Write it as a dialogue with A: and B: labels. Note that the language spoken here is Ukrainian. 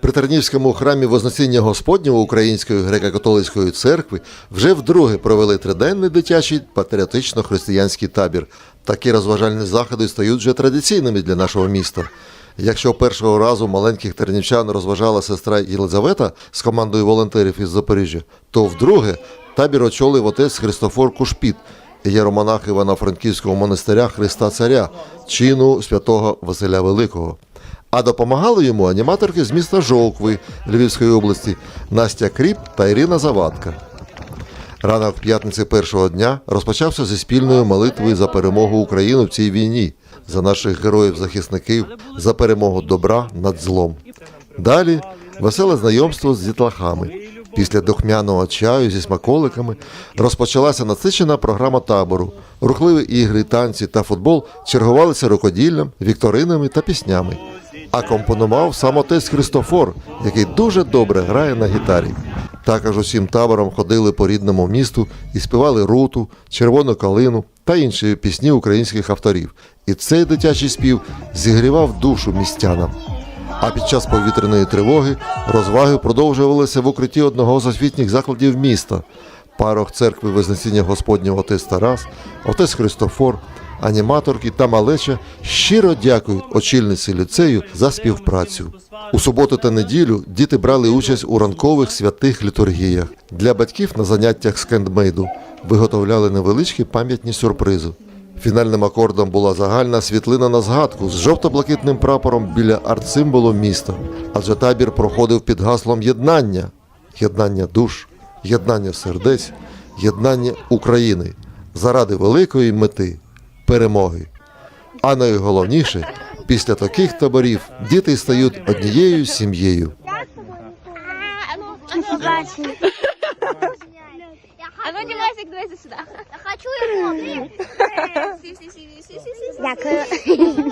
A: При Тернівському храмі Вознесіння Господнього Української греко-католицької церкви вже вдруге провели триденний дитячий патріотично-християнський табір. Такі розважальні заходи стають вже традиційними для нашого міста. Якщо першого разу маленьких тернівчан розважала сестра Єлизавета з командою волонтерів із Запоріжжя, то вдруге табір очолив отець Христофор Кушпіт, єромонах Івано-Франківського монастиря Христа Царя, чину святого Василя Великого. А допомагали йому аніматорки з міста Жовкви Львівської області Настя Кріп та Ірина Завадка. Ранок п'ятниці першого дня розпочався зі спільною молитвою за перемогу України в цій війні, за наших героїв-захисників, за перемогу добра над злом. Далі веселе знайомство з дітлахами. Після духмяного чаю зі смаколиками розпочалася насичена програма табору. Рухливі ігри, танці та футбол чергувалися рукоділлям, вікторинами та піснями. А компонував сам отець Христофор, який дуже добре грає на гітарі. Також усім табором ходили по рідному місту і співали руту, червону калину та інші пісні українських авторів. І цей дитячий спів зігрівав душу містянам. А під час повітряної тривоги розваги продовжувалися в укритті одного з освітніх закладів міста. Парох церкви Вознесіння Господнього отець Тарас, отець Христофор, аніматорки та малеча щиро дякують очільниці ліцею за співпрацю. У суботу та неділю діти брали участь у ранкових святих літургіях. Для батьків на заняттях з кендмейду виготовляли невеличкі пам'ятні сюрпризи. Фінальним акордом була загальна світлина на згадку з жовто-блакитним прапором біля арт-символу міста. Адже табір проходив під гаслом єднання, єднання душ, єднання сердець, єднання України заради великої мети перемоги. А найголовніше, після таких таборів діти стають однією сім'єю.
B: А ну, Димасик, давай сюда.
C: Я хочу
B: си.
C: Дякую.